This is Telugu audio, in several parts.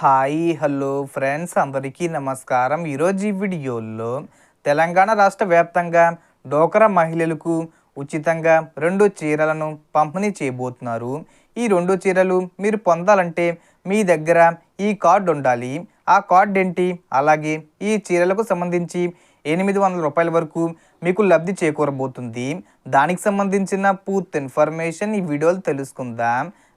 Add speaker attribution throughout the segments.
Speaker 1: హాయ్ హలో ఫ్రెండ్స్ అందరికీ నమస్కారం. ఈరోజు ఈ వీడియోలో తెలంగాణ రాష్ట్ర వ్యాప్తంగా డోకరా మహిళలకు ఉచితంగా రెండు చీరలను పంపిణీ చేయబోతున్నారు. ఈ రెండు చీరలు మీరు పొందాలంటే మీ దగ్గర ఈ కార్డు ఉండాలి. ఆ కార్డు ఏంటి? అలాగే ఈ చీరలకు సంబంధించి ఎనిమిది వందల రూపాయల వరకు మీకు లబ్ధి చేకూరబోతుంది. దానికి సంబంధించిన పూర్తి ఇన్ఫర్మేషన్ ఈ వీడియోలో తెలుసుకుందాం.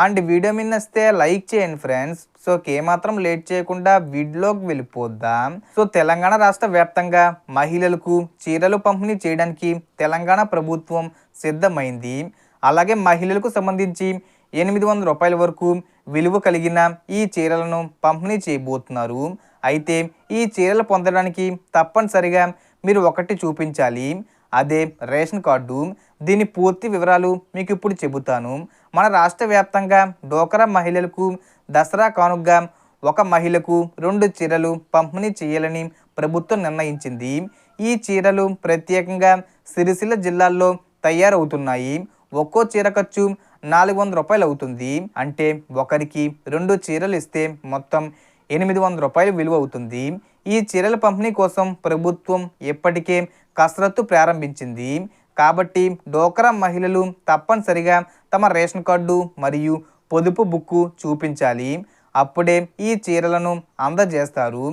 Speaker 1: అండ్ వీడియో మీద వస్తే లైక్ చేయండి ఫ్రెండ్స్. సో ఏమాత్రం లేట్ చేయకుండా వీడియోకి వెళ్ళిపోద్దాం. సో తెలంగాణ రాష్ట్ర వ్యాప్తంగా మహిళలకు చీరలు పంపిణీ చేయడానికి తెలంగాణ ప్రభుత్వం సిద్ధమైంది. అలాగే మహిళలకు సంబంధించి ఎనిమిది వందల రూపాయల వరకు విలువ కలిగిన ఈ చీరలను పంపిణీ చేయబోతున్నారు. అయితే ఈ చీరలు పొందడానికి తప్పనిసరిగా మీరు ఒకటి చూపించాలి. అదే రేషన్ కార్డు. దీని పూర్తి వివరాలు మీకు ఇప్పుడు చెబుతాను. మన రాష్ట్ర వ్యాప్తంగా డోకరా మహిళలకు దసరా కానుగ్గా ఒక మహిళకు రెండు చీరలు పంపిణీ చేయాలని ప్రభుత్వం నిర్ణయించింది. ఈ చీరలు ప్రత్యేకంగా సిరిసిల్ల జిల్లాల్లో తయారవుతున్నాయి. ఒక్కో చీర ఖర్చు నాలుగు వందల రూపాయలు అవుతుంది. అంటే ఒకరికి రెండు చీరలు ఇస్తే మొత్తం ఎనిమిది వందల రూపాయలు విలువ అవుతుంది. ఈ చీరల పంపిణీ కోసం ప్రభుత్వం ఇప్పటికే కసరత్తు ప్రారంభించింది. కాబట్టి డోకరా మహిళలు తప్పనిసరిగా తమ రేషన్ కార్డు మరియు పొదుపు బుక్కు చూపించాలి. అప్పుడే ఈ చీరలను అందజేస్తారు.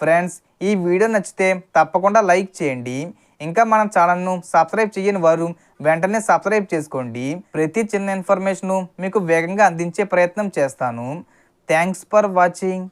Speaker 1: ఫ్రెండ్స్ ఈ వీడియో నచ్చితే తప్పకుండా లైక్ చేయండి. ఇంకా మన ఛానల్ను సబ్స్క్రైబ్ చేయని వారు వెంటనే సబ్స్క్రైబ్ చేసుకోండి. ప్రతి చిన్న ఇన్ఫర్మేషను మీకు వేగంగా అందించే ప్రయత్నం చేస్తాను. Thanks for watching.